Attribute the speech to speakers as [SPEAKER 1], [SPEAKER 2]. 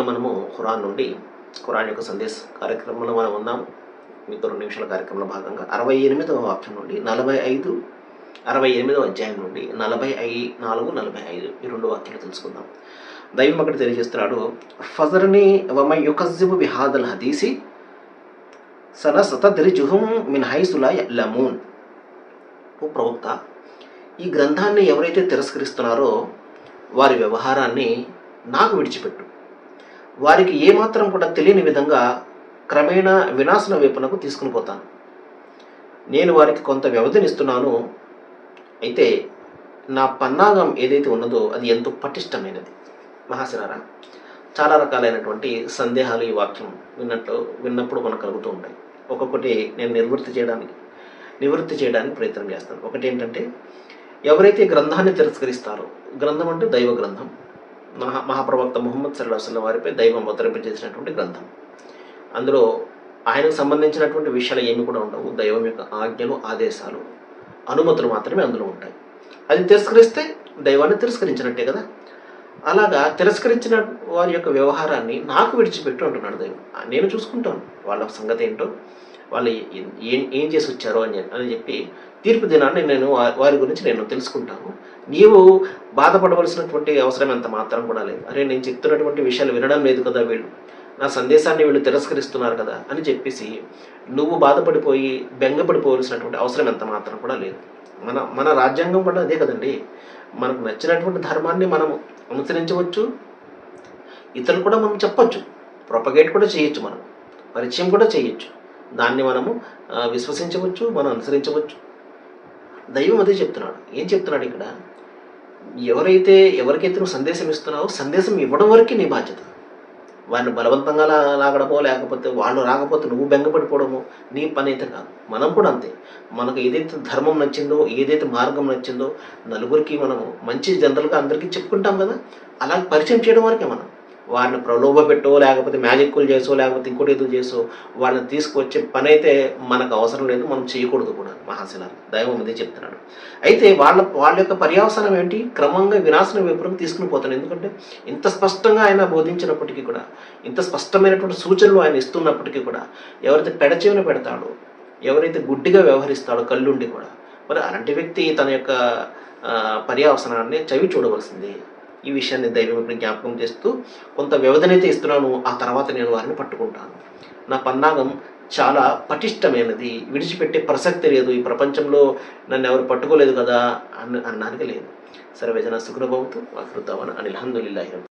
[SPEAKER 1] రోజున మనము ఖురాన్ నుండి ఖురాన్ యొక్క సందేశ కార్యక్రమంలో మనం ఉన్నాం మీతో రెండు నిమిషాల కార్యక్రమంలో భాగంగా అరవై ఎనిమిదవ వాక్యం నుండి నలభై ఐదు అరవై ఎనిమిదవ అధ్యాయం నుండి నలభై ఐ నాలుగు నలభై ఐదు ఈ రెండు వాక్యాలు తెలుసుకుందాం. దైవం అక్కడ తెలియజేస్తున్నాడు ఫజర్ని వమై యుకజిబు బిహాదల్ హదీసి సన సతద్రిజుహుం మిన్ హైసులా లమూన్ ఓ ప్రవక్త ఈ గ్రంథాన్ని ఎవరైతే తిరస్కరిస్తున్నారో వారి వ్యవహారాన్ని నాకు విడిచిపెట్టు. వారికి ఏమాత్రం కూడా తెలియని విధంగా క్రమేణా వినాశన వైపునకు తీసుకుని పోతాను. నేను వారికి కొంత వ్యవధినిస్తున్నాను అయితే నా పన్నాగం ఏదైతే ఉన్నదో అది ఎంతో పటిష్టమైనది. మహాశిరారా చాలా రకాలైనటువంటి సందేహాలు ఈ వాక్యం విన్నట్లు విన్నప్పుడు మనకు కలుగుతూ ఉంటాయి. ఒక్కొక్కటి నేను నివృత్తి చేయడానికి నివృత్తి చేయడానికి ప్రయత్నం చేస్తాను. ఒకటి ఏంటంటే ఎవరైతే గ్రంథాన్ని తిరస్కరిస్తారో గ్రంథం అంటే దైవ గ్రంథం. మహా మహాప్రవక్త ముహమ్మద్ సల్లాహ్ వారిపై దైవం అవతరింపజేసినటువంటి గ్రంథం. అందులో ఆయనకు సంబంధించినటువంటి విషయాలు ఏమి కూడా ఉండవు. దైవం యొక్క ఆజ్ఞలు ఆదేశాలు అనుమతులు మాత్రమే అందులో ఉంటాయి. అది తిరస్కరిస్తే దైవాన్ని తిరస్కరించినట్టే కదా? అలాగా తిరస్కరించిన వారి యొక్క వ్యవహారాన్ని నాకు విడిచిపెట్టు అంటున్నాడు దేవుడు. నేను చూసుకుంటాను. వాళ్ళ సంగతి ఏంటో వాళ్ళు ఏం ఏం చేసి వచ్చారో అని అని చెప్పి తీర్పు దినాన్ని నేను వారి గురించి నేను తెలుసుకుంటాను. నీవు బాధపడవలసినటువంటి అవసరం ఎంత మాత్రం కూడా లేదు. అరే నేను చెప్తున్నటువంటి విషయాలు వినడం లేదు కదా వీళ్ళు. నా సందేశాన్ని వీళ్ళు తిరస్కరిస్తున్నారు కదా అని చెప్పేసి నువ్వు బాధపడిపోయి బెంగపడిపోవలసినటువంటి అవసరం ఎంత మాత్రం కూడా లేదు. మన మన రాజ్యాంగం కూడా అదే కదండి. మనకు నచ్చినటువంటి ధర్మాన్ని మనం అనుసరించవచ్చు. ఇతరులు కూడా మనం చెప్పొచ్చు. ప్రొపగేట్ కూడా చేయొచ్చు మనం. పరిచయం కూడా చేయొచ్చు. దాన్ని మనము విశ్వసించవచ్చు మనం అనుసరించవచ్చు. దైవం అదే చెప్తున్నాడు. ఏం చెప్తున్నాడు ఇక్కడ? ఎవరైతే ఎవరికైతే నువ్వు సందేశం ఇస్తున్నావో సందేశం ఇవ్వడం వరకే నీ బాధ్యత. వారిని బలవంతంగా లాగడమో లేకపోతే వాళ్ళు రాకపోతే నువ్వు బెంగపడిపోవడమో నీ పని అయితే కాదు. మనం కూడా అంతే. మనకు ఏదైతే ధర్మం నచ్చిందో ఏదైతే మార్గం నచ్చిందో నలుగురికి మనము మంచి జనరల్గా అందరికీ చెప్పుకుంటాం కదా? అలా పరిచయం చేయడం వరకే మనం. వారిని ప్రలోభ పెట్టో లేకపోతే మ్యాజిక్లు చేసో లేకపోతే ఇంకోటి ఏదో చేసో వాళ్ళని తీసుకొచ్చే పని అయితే మనకు అవసరం లేదు మనం చేయకూడదు కూడా మహాశిల దైవం అదే చెప్తున్నాడు. అయితే వాళ్ళ వాళ్ళ యొక్క పర్యావసనం ఏంటి? క్రమంగా వినాశనం వైపుకు తీసుకుని పోతాను ఎందుకంటే ఇంత స్పష్టంగా ఆయన బోధించినప్పటికీ కూడా ఇంత స్పష్టమైనటువంటి సూచనలు ఆయన ఇస్తున్నప్పటికీ కూడా ఎవరైతే పెడచెవిన పెడతాడో ఎవరైతే గుడ్డిగా వ్యవహరిస్తాడో కళ్ళుండి కూడా మరి అలాంటి వ్యక్తి తన యొక్క పర్యావసనాన్ని చవి చూడవలసింది. ఈ విషయాన్ని దైవం ఇప్పుడు జ్ఞాపకం చేస్తూ కొంత వ్యవధినైతే ఇస్తున్నాను ఆ తర్వాత నేను వారిని పట్టుకుంటాను. నా పన్నాగం చాలా పటిష్టమైనది. విడిచిపెట్టే ప్రసక్తి లేదు. ఈ ప్రపంచంలో నన్ను ఎవరు పట్టుకోలేదు కదా అన్న అన్నానికి లేదు. సర్వేజన సుఖనుభవంతో అకృతవన అని అల్హమ్దులిల్లాహి రబ్బిల్